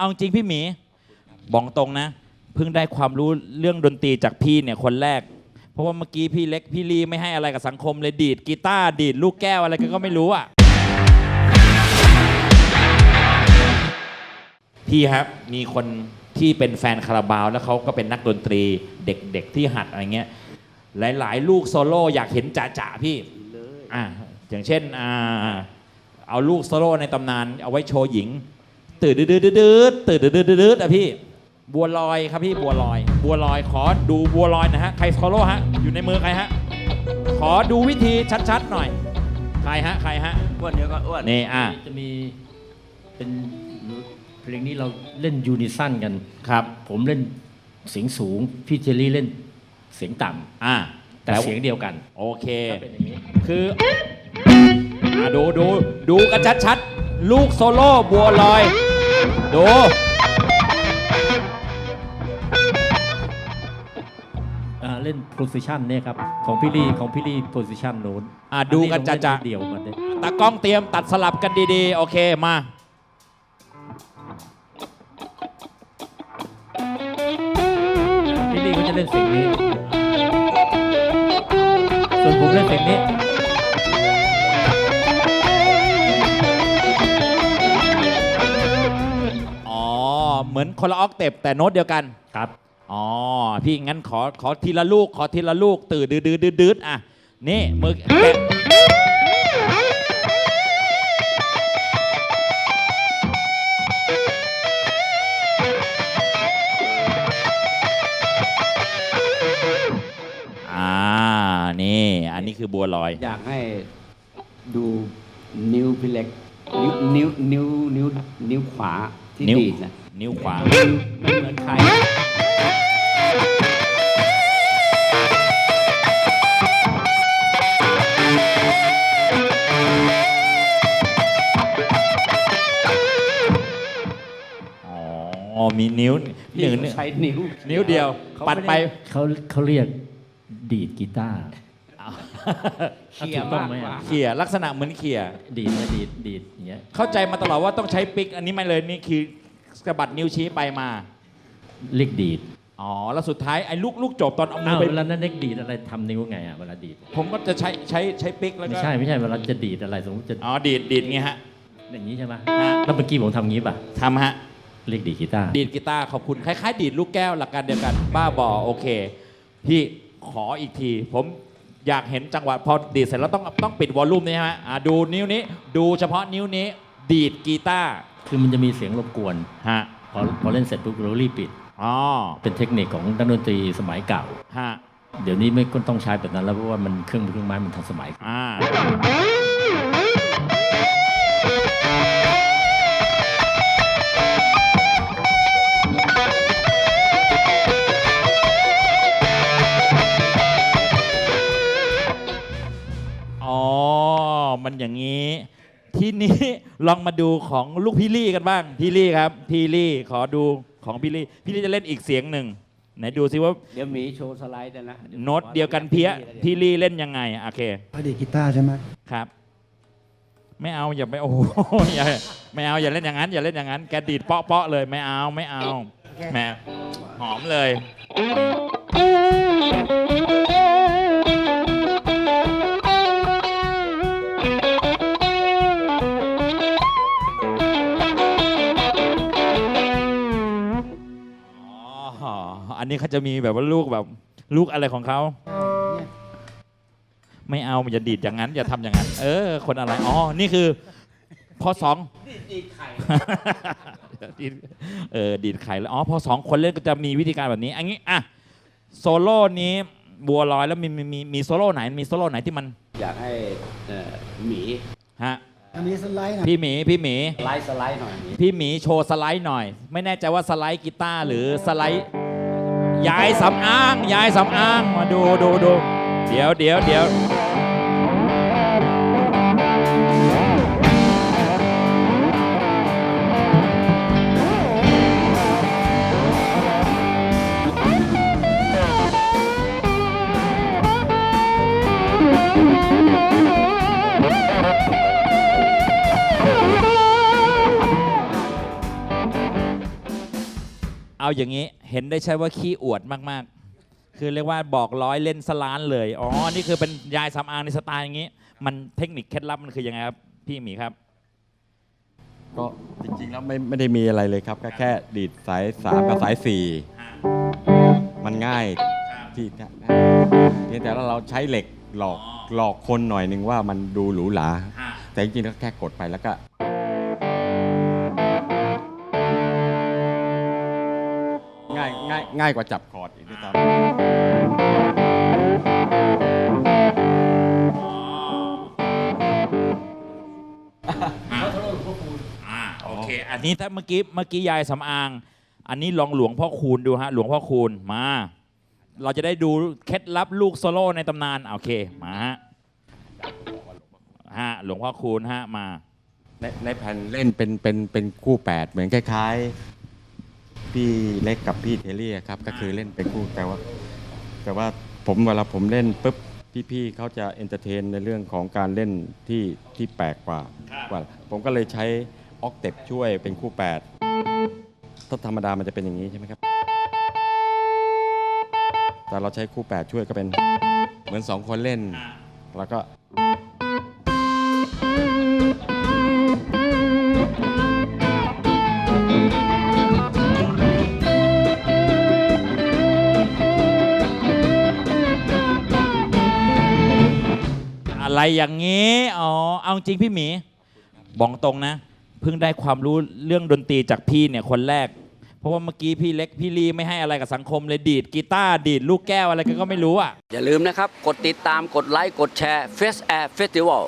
เอาจริงพี่หมีบอกตรงนะ เพิ่งได้ความรู้เรื่องดนตรีจากพี่เนี่ยคนแรก เพราะว่าเมื่อกี้พี่เล็กพี่ลีไม่ให้อะไรกับสังคมเลยดีดกีตาร์ดีดลูกแก้วอะไรกันก็ไม่รู้อะ พี่ครับมีคนที่เป็นแฟนคาราบาว แล้วเขาก็เป็นนักดนตรีเด็กๆที่หัดอะไรเงี้ย หลาย ๆ ลูกโซโล่อยากเห็นจ่าๆพี่อ่าอย่างเช่นอ่าเอาลูกโซโล่ในตำนานเอาไว้โชว์หญิง ตื่นดืดดืดดืดตื่นดืดดืดดืดอะพี่ บัวลอยครับพี่บัวลอย บัวลอยขอดูบัวลอยนะฮะใครโซโล่ฮะอยู่ในมือใครฮะขอดูวิธีชัดๆหน่อย ใครฮะใครฮะอ้วนเดี๋ยวก็อ้วนนี่อะจะมีเป็นเพลงนี้เราเล่นยูนิซันกันครับ ผมเล่นเสียงสูงพี่เจลลี่เล่นเสียงต่ำอ่าแต่เสียงเดียวกัน โอเคก็เป็นอย่างนี้คืออะดูดูดูกันชัดๆลูกโซโล่บัวลอย ดู อ่าเล่น position เนี่ยครับ ของพี่ลี่ของพี่ลี่ position โน้นอะดูกันจะจะเดี่ยวกันเนี่ยตากล้องเตรียมตัดสลับกันดีๆ โอเคมา พี่ลี่เขาจะเล่นเสียงนี้ ส่วนผมเล่นเสียงนี้ มือนคนละออกเต็ปแต่โน้ตเดียวกัน ครับ อ๋อ พี่งั้นขอขอทีละลูก ขอทีละลูก ตื่นดืดดืดดืดดืดอะ นี่มือแกะอ่า นี่ อันนี้คือบัวลอย อยากให้ดูนิ้วพี่เล็ก นิ้วนิ้วนิ้วนิ้วนิ้วขวา ที่นิ้ว ดีดนะนิ้วขวาไม่เหมือนใครอ๋อ มีนิ้วหพี่นึ่งเขาใช้นิ้ว นิ้วเดียว เขาปัดไม่ไปได้เขาเขาเรียกดีดกีตาร์ เขี่ยถูกต้อมางกไหมกว่าอะเขี่ยลักษณะเหมือนเขี่ย ดีดนะดีดดีดอย่างเงี้ยเข้าใจมาตลอดว่าต้องใช้ปิก อันนี้ไม่เลยนี่คือสะบัดนิ้วชี้ไปมา เรียกดีดอ๋อแล้วสุดท้ายไอ้ลูกลูกจบตอนเอามือ้าอวไป เวลานั้นเรียกดีดอะไรทำนิ้วไงอะเวลาดีดผมก็จะใช้ใช้ใช้ปิกแล้วไม่ก็ใช่ไม่ใช่เวลาจะดีดอะไรสมมติจะอ๋อดีดดีดไงฮะ อย่างนี้ใช่ไหมฮะ แล้วเมื่อกี้ผมทำงี้ป่ะทำฮะ เรียกดีดกีตาร์ดีดกีตาร์ขอบคุณ คล้ายๆ ดีดลูกแก้วหลักการเดียวกัน บ้าบอโอเค พี่ขออีกที ผม อยากเห็นจังหวะพอดีดเสร็จแล้วต้องต้องปิดวอลลุ่มนี่ใช่ไหมอ่าดูนิ้วนี้ดูเฉพาะนิ้วนี้ ดีดกีตาร์คือมันจะมีเสียงรบกวน ฮะพอพอเล่นเสร็จปุ๊บเรารีบปิด อ๋อเป็นเทคนิคของนักดนตรีสมัยเก่า ฮะเดี๋ยวนี้ไม่ก็ต้องใช้แบบนั้นแล้วเพราะว่ามันเครื่องมือเครื่องไม้มันทันสมัย อ่า อย่างนี้ ทีนี้ลองมาดูของลูกพี่ลี่กันบ้าง พี่ลี่ครับ พี่ลี่ขอดูของพี่ลี่ พี่ลี่จะเล่นอีกเสียงหนึ่งไหนดูซิว่าเดี๋ยวหมีโชว์สไลด์ด้วยนะโน้ตเดียวกันเพี้ยพี่ลี่เล่นยังไงโอเคอดีตกีตาร์ใช่ไหมครับ ไม่เอาอย่าไปโอ้โหอย่าไม่เอาอย่าเล่นอย่างนั้น อย่าเล่นอย่างนั้นแกดีดเปาะเปาะเลยไม่เอาไม่เอาแหมหอมเลย นนี้เขาจะมีแบบว่าลูกแบบลูกอะไรของเขา ไม่เอาอย่าดีดอย่างนั้น อย่าทำอย่างนั้น เออ คนอะไร อ๋อ นี่คือพอสองดีดไข่ดีดเออดีดไข่แล้วอ๋อพอสองคนเล่นก็จะมีวิธีการแบบนี้ อันนี้อะโซโล่นี้บัวลอยแล้วมีมีมีมีโซโล่ไหน มีโซโล่ไหนที่มันอยากให้เอ่อหมีฮะอันนี้สไลด์หนะพี่หมีพี่หมีสไลด์สไลด์หน่อยหมีพี่หมีโชว์สไลด์หน่อย ไม่แน่ใจว่าสไลด์กีตาร์หรือสไลด์ ยายสำอางยายสำอางมาดูดูดูเดี๋ยวเดี๋ยวเดี๋ยว เอาอย่างนี้เห็นได้ใช่ว่าขี้อวดมากๆ คือเรียกว่าบอกร้อยเล่นสล้านเลย อ๋อ นี่คือเป็นยายสำอางในสไตล์อย่างนี้ มันเทคนิคเคล็ดลับมันคือยังไงครับ พี่หมีครับ ก็จริงๆแล้วไม่ไม่ได้มีอะไรเลยครับ ก็แค่ดีดสายสามกับสายสี่มันง่ายที่จะเพียงแต่ว่าเราใช้เหล็กหลอกหลอกคนหน่อยหนึ่งว่ามันดูหรูหราแต่จริงๆแล้วแค่กดไปแล้วก็ ง่ายง่ายง่ายกว่าจับคอร์ดอีกด้วยซ้ำอ่าโอเค อันนี้ถ้าเมื่อกี้เมื่อกี้ยายสำอาง อันนี้ลองหลวงพ่อคูณดูฮะ หลวงพ่อคูณมา เราจะได้ดูเคล็ดลับลูกโซโล่ในตำนานโอเคมาฮะฮะหลวงพ่อคูณฮะมา ในในแผ่นเล่นเป็นเป็นเป็นคู่แปดเหมือนคล้ายๆ พี่เล็กกับพี่เทลลี่อะครับก็คือเล่นเป็นคู่แต่ว่า แต่ว่าผมเวลาผมเล่นปุ๊บพี่ๆเขาจะเอนเตอร์เทนในเรื่องของการเล่นที่ที่แปลกกว่าครับกว่า ผมก็เลยใช้ออกเต็ปช่วยเป็นคู่แปดถ้าธรรมดามันจะเป็นอย่างนี้ใช่ไหมครับ แต่เราใช้คู่แปดช่วยก็เป็นเหมือนสองคนเล่น แล้วก็ อะไรอย่างนี้อ๋อเอาจริงพี่หมีบอกตรงนะ เพิ่งได้ความรู้เรื่องดนตรีจากพี่เนี่ยคนแรก เพราะว่าเมื่อกี้พี่เล็กพี่ลีไม่ให้อะไรกับสังคมเลยดีดกีตาร์ดีดลูกแก้วอะไรกันก็ไม่รู้อะ อย่าลืมนะครับ กดติดตามกดไลค์ กดแชร์ Face Air Festival